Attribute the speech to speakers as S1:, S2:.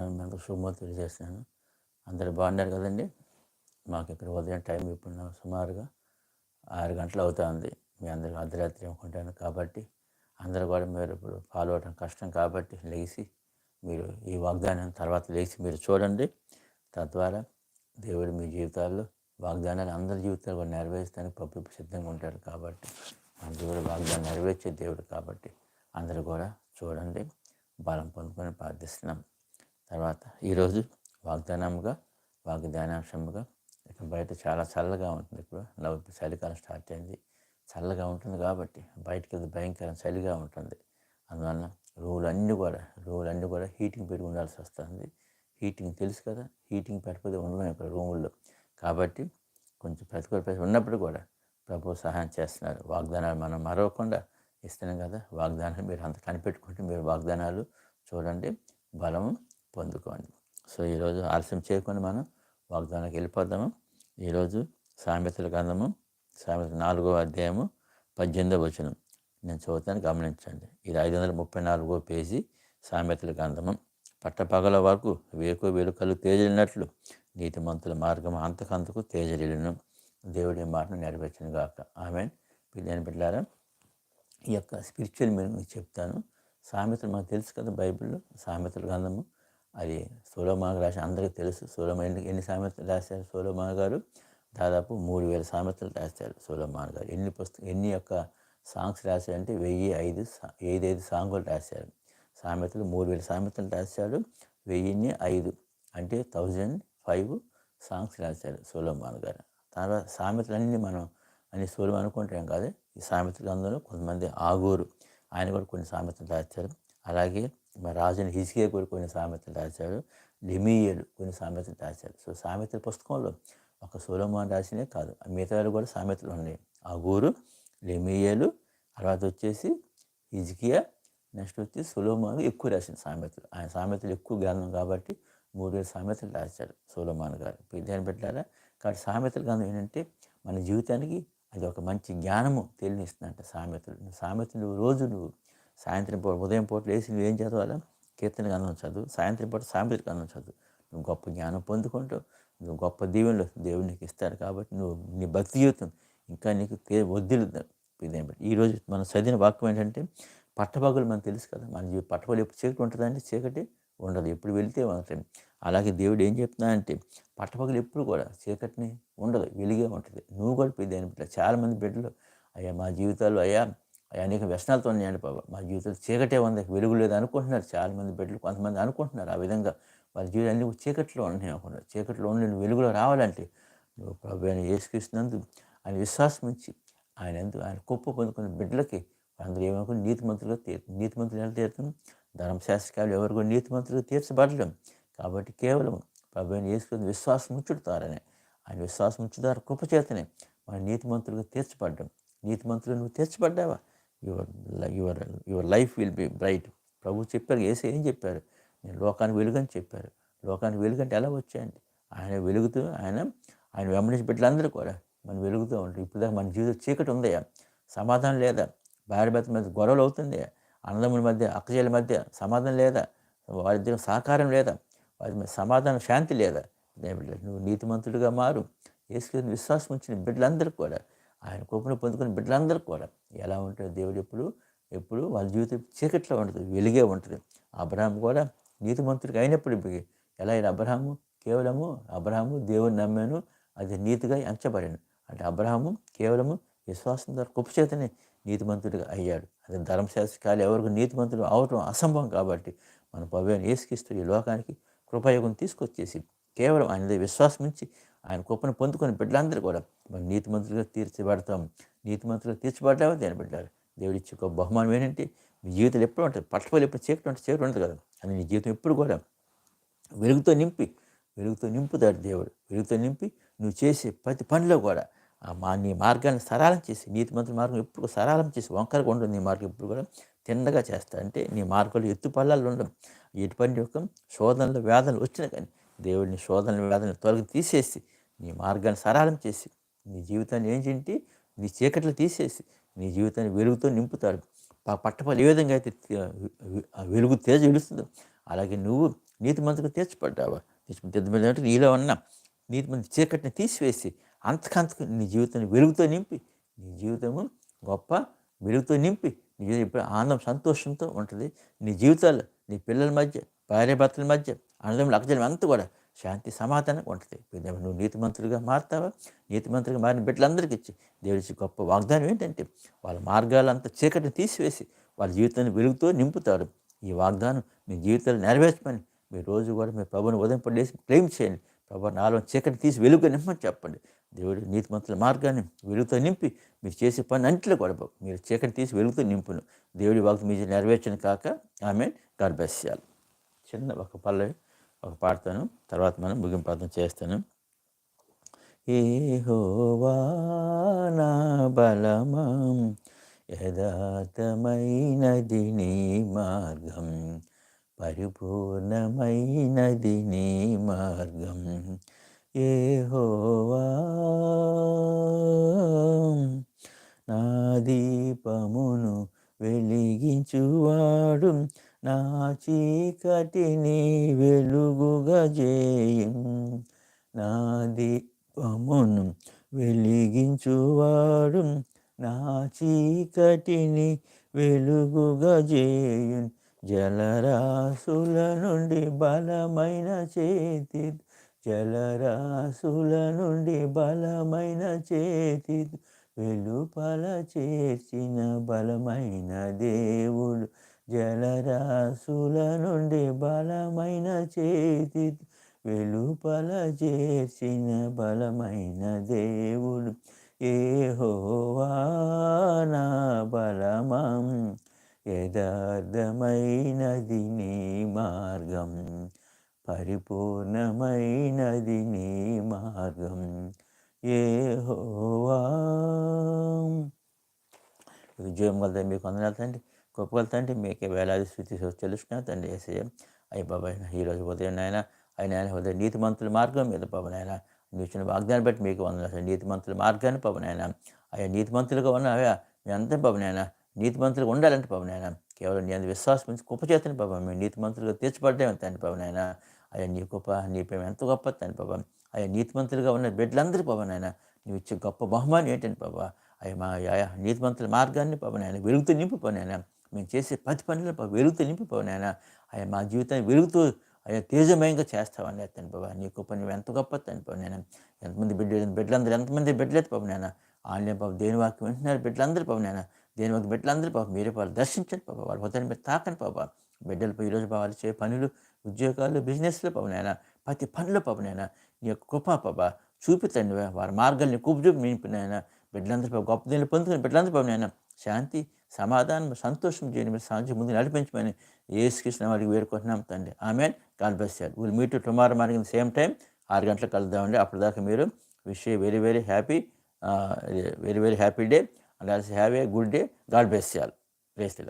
S1: మనకు శుభమూర్తి తెలియజేస్తున్నాను అందరు బాగున్నారు కదండి. మాకు ఇక్కడ ఉదయం టైం ఇప్పుడు సుమారుగా ఆరు గంటలు అవుతుంది. మీ అందరూ అర్ధరాత్రి అనుకుంటాను. కాబట్టి అందరూ కూడా మీరు ఇప్పుడు ఫాలో అవడం కష్టం కాబట్టి లేచి మీరు ఈ వాగ్దానం తర్వాత లేచి మీరు చూడండి. తద్వారా దేవుడు మీ జీవితాల్లో వాగ్దానాలు అందరి జీవితాలు కూడా నెరవేర్చడానికి పప్పు సిద్ధంగా ఉంటాడు కాబట్టి మన దేవుడు వాగ్దానం నెరవేర్చే దేవుడు కాబట్టి అందరూ కూడా చూడండి. బలం పొందుకొని ప్రార్థిస్తున్నాం. తర్వాత ఈరోజు వాగ్దానముగా వాగ్దానాంశముగా ఇక బయట చాలా చల్లగా ఉంటుంది ఇప్పుడు. నవ్వు చలికాలం స్టార్ట్ అయింది. చల్లగా ఉంటుంది కాబట్టి బయటకు వెళ్తే భయంకరం చలిగా ఉంటుంది. అందువల్ల రూలు అన్నీ కూడా రూలు అన్నీ కూడా హీటింగ్ పెట్టి ఉండాల్సి వస్తుంది. హీటింగ్ తెలుసు కదా హీటింగ్ పెట్టకపోతే ఉండడం ఇక్కడ రూముల్లో. కాబట్టి కొంచెం ప్రతికూల పరిస్థితి ఉన్నప్పుడు కూడా ప్రభు సహాయం చేస్తున్నారు. వాగ్దానాలు మనం మరవకుండా ఇస్తున్నాం కదా వాగ్దానాలు మీరు అంత కనిపెట్టుకుంటే మీరు వాగ్దానాలు చూడండి. బలము పొందుకోండి. సో ఈరోజు ఆలస్యం చేయకుండా మనం వాగ్దానానికి వెళ్ళిపోదాము. ఈరోజు సామెతల గ్రంథము సామెత నాలుగో అధ్యాయము పద్దెనిమిదో వచనం. నేను చదువుతాను గమనించండి. ఇది ఐదు వందల ముప్పై నాలుగో పేజీ సామెతల గ్రంథము. పట్టపగల వరకు వేకు వెలుకలు తేజలినట్లు నీతిమంతుల మార్గం అంతకంతకు తేజరిలను దేవుడి మాటను నెరవేర్చను గాక. ఆమె పిల్లని బిడ్డారా ఈ యొక్క స్పిరిచువల్ మీనింగ్ చెప్తాను. సామెతలు మాకు తెలుసు కదా బైబిల్లో సామెతల గ్రంథము. అది సోలోమాన్ రాసి అందరికీ తెలుసు. సోలోమాన్ ఎన్ని ఎన్ని సామెతలు రాశారు సోలోమాన్ గారు? దాదాపు మూడు వేల సామెతలు రాశారు సోలోమాన్ గారు. ఎన్ని పుస్తకం ఎన్ని యొక్క సాంగ్స్ రాశారంటే వెయ్యి ఐదు ఐదైదు సాంగులు రాశారు. సామెతలు మూడు వేల సామెతలు రాశారు. వెయ్యిన్ని ఐదు అంటే థౌజండ్ ఫైవ్ సాంగ్స్ రాశారు సూలమాన్ గారు. తర్వాత సామెతలన్నీ మనం అని సూలం అనుకుంటాం కాదు. ఈ సామెతలు అందులో కొంతమంది ఆగూరు. ఆయన కూడా కొన్ని సామెతలు రాశారు. అలాగే మరి రాజుని హిజికే కూడా కొన్ని సామెతలు రాశాడు లెమీయలు కొన్ని సామెతలు రాశాడు. సో సామెతల పుస్తకంలో ఒక సోలమాన్ రాసినే కాదు మిగతాలు కూడా సామెతలు ఉన్నాయి. అగూరు లెమీయలు తర్వాత వచ్చేసి హిజికియా నెక్స్ట్ వచ్చి సోలోమాన్ ఎక్కువ రాసిన సామెతలు. ఆయన సామెతలు ఎక్కువ జ్ఞానం కాబట్టి మూడు వేల సామెతలు రాశాడు సోలోమాన్ గారు. దాన్ని పెట్టారా? కాబట్టి సామెతల గ్రంథం ఏంటంటే మన జీవితానికి అది ఒక మంచి జ్ఞానము తెలియనిస్తుందంట సామెతలు. సామెతలు రోజు నువ్వు సాయంత్రం పూట ఉదయం పూట లేచి నువ్వు ఏం చదవాలా కీర్తన గంధం చదువు. సాయంత్రం పూట సామెతల గంధం చదువు. నువ్వు గొప్ప జ్ఞానం పొందుకుంటూ నువ్వు గొప్ప దీవెనలు దేవుడు నీకు ఇస్తాడు కాబట్టి నువ్వు నీ భక్తి జీవితం ఇంకా నీకు తే వద్దులుద్దాం ఇదేం ఈరోజు మనం చదివిన వాక్యం ఏంటంటే పట్టపగలు మనకు తెలుసు కదా. మన జీవి పట్టపగలు ఎప్పుడు చీకటి ఉంటుందంటే చీకటి ఉండదు. ఎప్పుడు వెళితే ఉంటుంది అలాగే దేవుడు ఏం చెప్తున్నా అంటే పట్టపగలు ఎప్పుడు కూడా చీకటిని ఉండదు వెలిగే ఉంటుంది. నువ్వు కూడా పోయి దేని బిడ్డ చాలామంది బిడ్డలు అయ్యా మా జీవితాలు అయ్యా అనేక వ్యసనాలతో ఉన్నాయండి బాబా. మా జీవితంలో చీకటే ఉంది వెలుగు లేదు అనుకుంటున్నారు. చాలామంది బిడ్డలు కొంతమంది అనుకుంటున్నారు ఆ విధంగా. వాళ్ళ జీవితం అన్ని చీకట్లో ఉన్నాయి అనుకున్నారు చీకట్లో ఉండి నువ్వు వెలుగులో రావాలంటే నువ్వు ప్రభు ఆయన యేసుక్రీస్తున్నందు ఆయన విశ్వాసం ఇచ్చి ఆయన ఎందుకు ఆయన కుప్ప పొందుకున్న బిడ్డలకి అందరూ ఏమనుకుని నీతిమంతులుగా నీతి నీతిమంతులు ఎలా తీర్థం ధర్మశాస్త్రకాలు ఎవరు కూడా నీతిమంతులుగా తీర్చబడలేం. కాబట్టి కేవలం ప్రభు ఆయన యేసుక్రీస్తు విశ్వాసం ఉంచుతారనే ఆయన విశ్వాసం ఉంచుతారు కృప చేతనే మన నీతిమంతులుగా నీతి నీతిమంతులు నువ్వు తీర్చబడ్డావా? Your your your life will be bright. ప్రభు చెప్పారు ఏసే ఏం చెప్పారు? నేను లోకానికి వెలుగని చెప్పారు. లోకానికి వెలుగంటే ఎలా వచ్చాయండి? ఆయన వెలుగుతూ ఆయన ఆయన వెంబడించి బిడ్డలందరూ కూడా మనం వెలుగుతూ ఉంటాం ఇప్పుడు దాకా మన జీవితం చీకటి ఉందయా సమాధానం లేదా? భార్య భర్త మధ్య గొడవలు అవుతుంది అన్నదమ్ముల మధ్య అక్కజల మధ్య సమాధానం లేదా? వారిద్దరం సహకారం లేదా? వారి మీద సమాధానం శాంతి లేదా? నువ్వు నీతిమంతుడిగా మారు. వేసుకుని విశ్వాసం ఉంచిన బిడ్డలందరూ కూడా ఆయన కృపను పొందుకున్న బిడ్డలందరూ కూడా ఎలా ఉంటుంది దేవుడు ఎప్పుడు ఎప్పుడు వాళ్ళ జీవితం చీకట్లో ఉంటుంది వెలిగే ఉంటుంది. అబ్రహాం కూడా నీతిమంతుడికి అయినప్పుడు ఎలా అయిన అబ్రహాము కేవలము అబ్రహాము దేవుని నమ్మాను అది నీతిగా ఎంచబడాను. అంటే అబ్రహాము కేవలము విశ్వాసం ద్వారా కుప్పచేతనే నీతిమంతుడిగా అయ్యాడు. అదే ధర్మశాస్త్రకాలు ఎవరికి నీతిమంతుడు అవటం అసంభవం కాబట్టి మన పవ్యాన్ని ఏసుకిస్తూ ఈ లోకానికి కృపయోగం తీసుకొచ్చేసి కేవలం ఆయన విశ్వాసం ఉంచి ఆయన కృపను పొందుకొని బిడ్డలందరూ కూడా మన నీతిమంతులుగా నీతి నీతిమంతులుగా తీర్చబడ్డామో దేని బిడ్డారు దేవుడు ఇచ్చే ఒక బహుమానం ఏంటంటే మీ జీవితం ఎప్పుడు ఉంటుంది. పట్టపల్లి ఎప్పుడు చీకటి ఉంటే చీకటి ఉంటుంది కదా. అని నీ జీవితం ఎప్పుడు కూడా వెలుగుతో నింపి వెలుగుతో నింపుతాడు దేవుడు. వెలుగుతో నింపి నువ్వు చేసే ప్రతి పనిలో కూడా మా నీ మార్గాన్ని సరళం చేసి నీతి మంత్రి మార్గం ఎప్పుడు సరళం చేసి వంకరగా ఉండదు నీ మార్గం ఎప్పుడు కూడా తిన్నగా చేస్తా. అంటే నీ మార్గంలో ఎత్తు పల్లాలు ఉండవు. ఎటువంటి యొక్క శోధనలు వేదనలు వచ్చినా కానీ దేవుడిని శోధనలు వేదనలు తొలగి తీసేసి నీ మార్గాన్ని సరళం చేసి నీ జీవితాన్ని ఏం ఏంటి నీ చీకట్లు తీసేసి నీ జీవితాన్ని వెలుగుతో నింపుతాడు. పట్టపల్లి ఏ విధంగా అయితే వెలుగు తేజ వెలుస్తుందో అలాగే నువ్వు నీతి మంత్రికి తీర్చబడ్డావా? తీర్చబడ్డా అంటే నీలో ఉన్న నీతి మంది చీకటిని తీసివేసి అంతకంతకు నీ జీవితాన్ని వెలుగుతో నింపి నీ జీవితము గొప్ప వెలుగుతో నింపి నీ జీవితం ఇప్పుడు ఆనందం సంతోషంతో ఉంటుంది. నీ జీవితాలు నీ పిల్లల మధ్య భార్యాభర్తల మధ్య అన్నదమ్ముల అక్కజనం అంతా కూడా శాంతి సమాధానం ఉంటుంది. నువ్వు నీతిమంతులుగా మారుతావా? నీతిమంతులుగా మారిన బిడ్డలందరికీ ఇచ్చి దేవుడికి గొప్ప వాగ్దానం ఏంటంటే వాళ్ళ మార్గాలంతా చీకటిని తీసివేసి వాళ్ళ జీవితాన్ని వెలుగుతో నింపుతారు. ఈ వాగ్దానం మీ జీవితాలు నెరవేర్చమని మీరు రోజు కూడా మీ ప్రభుని ఉదయం పడేసి క్లెయిమ్ చేయండి. ప్రభు నాలో చీకటి తీసి వెలుగు నింపని చెప్పండి. దేవుడు నీతిమంతుల మార్గాన్ని వెలుగుతో నింపి మీరు చేసే పని అంట్లో కూడా మీరు చీకటి తీసి వెలుగుతో నింపును. దేవుడి వాగ్దానం మీద నెరవేర్చను కాక. ఆమె గర్భస్యాలు చిన్న ఒక పల్లవి ఒక పాడతాను. తర్వాత మనం ముగింపార్థం చేస్తాను. ఏహోవా నా బలమం యథార్థమైనది నీ మార్గం పరిపూర్ణమైనది నీ మార్గం. ఏహోవా నా దీపమును వెలిగించువాడు నా చీకటిని వెలుగుగా చేయం. నా దీపమును వెలిగించువాడు. నా చీకటిని వెలుగుగా చేయున్ జలరాశుల నుండి బలమైన చేతి జలరాశుల నుండి బలమైన చేతి వెలుపల చేర్చిన బలమైన దేవుడు జలరాశుల నుండి బలమైన చేతి వెలుపల చేర్చిన బలమైన దేవుడు. ఏ నా బలమం యథార్థమైనది నీ మార్గం పరిపూర్ణమైనది నీ మార్గం. ఏహోవా. ఉద్యోగం కలుతా మీకు వందనాలు తండ్రి. గొప్పగల తండ్రి మీకే వేలాది స్థితి చెల్లిస్తున్నా తండ్రి ఏసయ్య అయ్యి బాబాయ్ ఈరోజు ఉదయం ఆయన ఆయన ఉదయం నీతి మంత్రుల మార్గం మీద బాబాయ్ ఆయన మీరు ఇచ్చిన వాగ్దాన్ని బట్టి మీకు వందలు నీతి మంత్రుల మార్గాన్ని పవనాయన అయ్యా నీతి మంత్రులుగా ఉన్నావా మీ అంతా పవనాయన నీతి మంత్రులు ఉండాలంటే పవనాయన కేవలం నీ అంత విశ్వాసం నుంచి గొప్ప చేతని పాపం మేము నీతి మంత్రులుగా తీర్చబడ్డే తండ్రి పవనాయన అయ్యా నీ గొప్ప నీ ప్రేమ ఎంత గొప్ప తండ్రి పాపం అయ్యా నీతి మంత్రులుగా ఉన్న బిడ్డలందరూ పవనాయన నువ్వు ఇచ్చే గొప్ప బహుమానం ఏంటంటే బాబా అయ్యా మా ఆయా నీతి మంత్రుల మార్గాన్ని పవనాయన వెలుగుతూ నింపు పవనాయన మేము చేసే ప్రతి పనులు వెలుగుతూ నింపి పవనాయన అయ్యా మా జీవితాన్ని వెలుగుతూ అయ్యా తేజమయంగా చేస్తావని ఎత్తాను బాబా నీ గొప్ప నువ్వు ఎంత గొప్ప తండ్రి బాబు నేను ఎంతమంది బిడ్డలు బిడ్డలందరూ ఎంతమంది బిడ్డలేదు పాపం నేను ఆన్లైన్ బాబు దేని వాక్యం వింటున్నారు బిడ్డలందరూ పాపం నేను దేని వాక్యం బిడ్డలందరూ పాపం మీరే వాళ్ళు దర్శించండి పాప వాళ్ళ హృదయాన్ని మీరు తాకండి పాప బిడ్డలు ఈరోజు వాళ్ళు చేసే పనులు ఉద్యోగాలు బిజినెస్లో పాపం నేను ప్రతి పనిలో పాపం నేను నీ యొక్క గొప్ప పాప చూపితండి. వారి మార్గాల్ని కూపు చూపి నింపినాయన బిడ్డలందరూ గొప్ప దీనిలో పొందుకుని బిడ్డలందరూ పాపం నేను శాంతి సమాధానం సంతోషం చేయండి మీరు సాధ్యం ముందు నడిపించమని ఏసుకృష్ణ వారికి వేడుకుంటున్నాం తండ్రి. ఆమె God bless you. Will meet tomorrow morning same time ఆరు గంటలకు కలుద్దామండి. అప్పటిదాకా మీరు wish very very happy very very happy day. And also have a good day. God bless you place